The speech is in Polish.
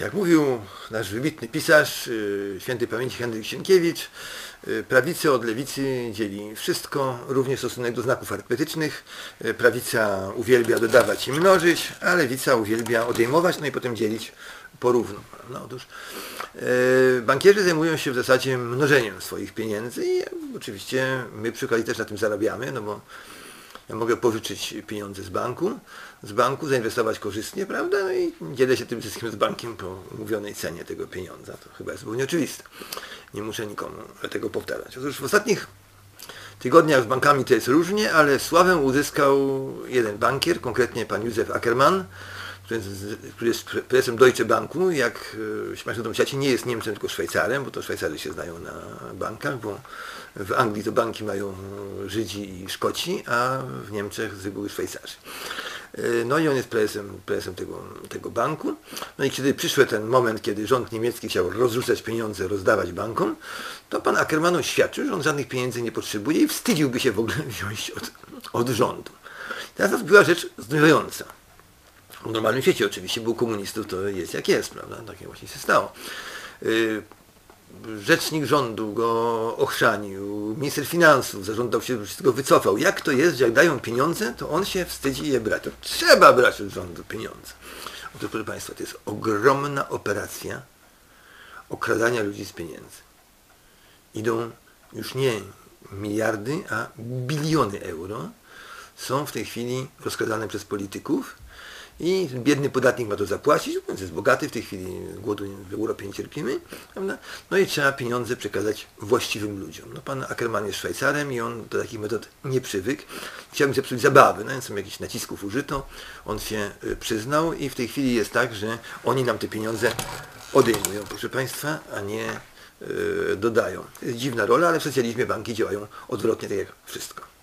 jak mówił nasz wybitny pisarz, yy, świętej pamięci Henryk Sienkiewicz, yy, prawicę od lewicy dzieli wszystko, również stosunek do znaków arytmetycznych. Yy, Prawica uwielbia dodawać i mnożyć, a lewica uwielbia odejmować, no i potem dzielić porówno. No, otóż bankierzy zajmują się w zasadzie mnożeniem swoich pieniędzy i oczywiście my przy okazji też na tym zarabiamy, no bo ja mogę pożyczyć pieniądze z banku, z banku zainwestować korzystnie, prawda? No i dzielę się tym zyskiem z bankiem po mówionej cenie tego pieniądza. To chyba jest zupełnie oczywiste. Nie muszę nikomu tego powtarzać. Otóż w ostatnich tygodniach z bankami to jest różnie, ale sławę uzyskał jeden bankier, konkretnie pan Józef Ackermann, który jest, prezesem Deutsche Banku, jak e, się Państwo domyślacie, nie jest Niemcem, tylko Szwajcarem, bo to Szwajcarzy się znają na bankach, bo w Anglii to banki mają Żydzi i Szkoci, a w Niemczech z reguły Szwajcarzy. E, No i on jest prezesem, prezesem tego, tego banku. No i kiedy przyszedł ten moment, kiedy rząd niemiecki chciał rozrzucać pieniądze, rozdawać bankom, to pan Ackermann oświadczył, że on żadnych pieniędzy nie potrzebuje i wstydziłby się w ogóle wziąć od, od rządu. Teraz była rzecz zdumiewająca. W normalnym świecie oczywiście był komunistów, to jest jak jest, prawda? Takie właśnie się stało. Yy, Rzecznik rządu go ochrzanił, minister finansów zażądał się, wszystko wycofał. Jak to jest, że jak dają pieniądze, to on się wstydzi je brać. To trzeba brać od rządu pieniądze. Otóż, proszę Państwa, to jest ogromna operacja okradania ludzi z pieniędzy. Idą już nie miliardy, a biliony euro są w tej chwili rozkradane przez polityków i biedny podatnik ma to zapłacić, więc jest bogaty, w tej chwili głodu w Europie nie cierpimy, prawda? no i trzeba pieniądze przekazać właściwym ludziom. No, pan Ackermann jest Szwajcarem i on do takich metod nie przywykł. Chciałbym zepsuć zabawy, no więc tam jakichś nacisków użyto, on się y, przyznał i w tej chwili jest tak, że oni nam te pieniądze odejmują, proszę Państwa, a nie y, dodają. Jest dziwna rola, ale w socjalizmie banki działają odwrotnie, tak jak wszystko.